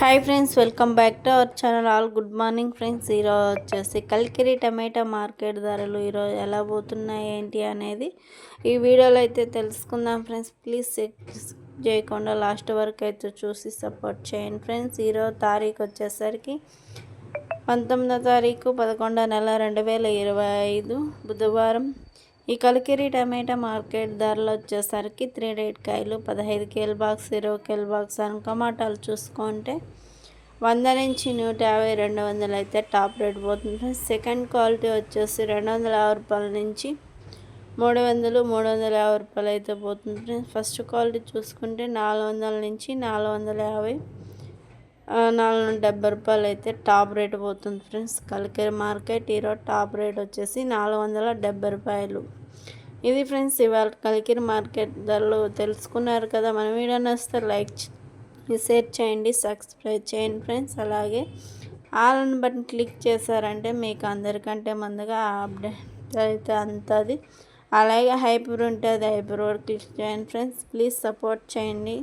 Hi friends welcome back to our channel all good morning friends ఈరోజు వచ్చేసి కలికిరి టమాటా market ధరలు ఈరోజు ఎలా పోతున్నాయి ఏంటి అనేది ఈ వీడియోలో అయితే తెలుసుకుందాం ఫ్రెండ్స్ ప్లీజ్ చేయకుండా లాస్ట్ వరకు అయితే చూసి సపోర్ట్ చేయండి ఫ్రెండ్స్ ఈరోజు తారీఖు వచ్చేసరికి పంతొమ్మిదో తారీఖు పదకొండో నెల రెండు వేల ఇరవై ఐదు బుధవారం. ఈ కలికిరి టమాటా మార్కెట్ ధరలు వచ్చేసరికి త్రీ రేట్ కాయలు పదహైదు కేల్ బాక్స్ ఇరవై కేల్ బాక్స్ అని టమాటాలు చూసుకుంటే వంద నుంచి నూట యాభై రెండు వందలు అయితే టాప్ రేట్ పోతుంది సెకండ్ క్వాలిటీ వచ్చేసి రెండు వందల యాభై రూపాయల నుంచి మూడు వందలు మూడు వందల యాభై రూపాయలు అయితే పోతుంది ఫస్ట్ క్వాలిటీ చూసుకుంటే నాలుగు వందల నుంచి నాలుగు వందల యాభై నాలుగు వందల డెబ్బై రూపాయలు అయితే టాప్ రేట్ పోతుంది ఫ్రెండ్స్. కలికిరి మార్కెట్ ఈరోజు టాప్ రేట్ వచ్చేసి నాలుగు వందల డెబ్బై రూపాయలు. ఇది ఫ్రెండ్స్ ఇవాళ కలికిరి మార్కెట్ ధరలు తెలుసుకున్నారు కదా. మన వీడియో నచ్చితే లైక్ షేర్ చేయండి సబ్స్క్రైబ్ చేయండి ఫ్రెండ్స్. అలాగే ఆల్ బటన్ క్లిక్ చేశారంటే మీకు అందరికంటే ముందుగా అప్డేట్ అయితే అంతది. అలాగే హైపర్ ఉంటుంది హైపర్ క్లిక్ చేయండి ఫ్రెండ్స్. ప్లీజ్ సపోర్ట్ చేయండి.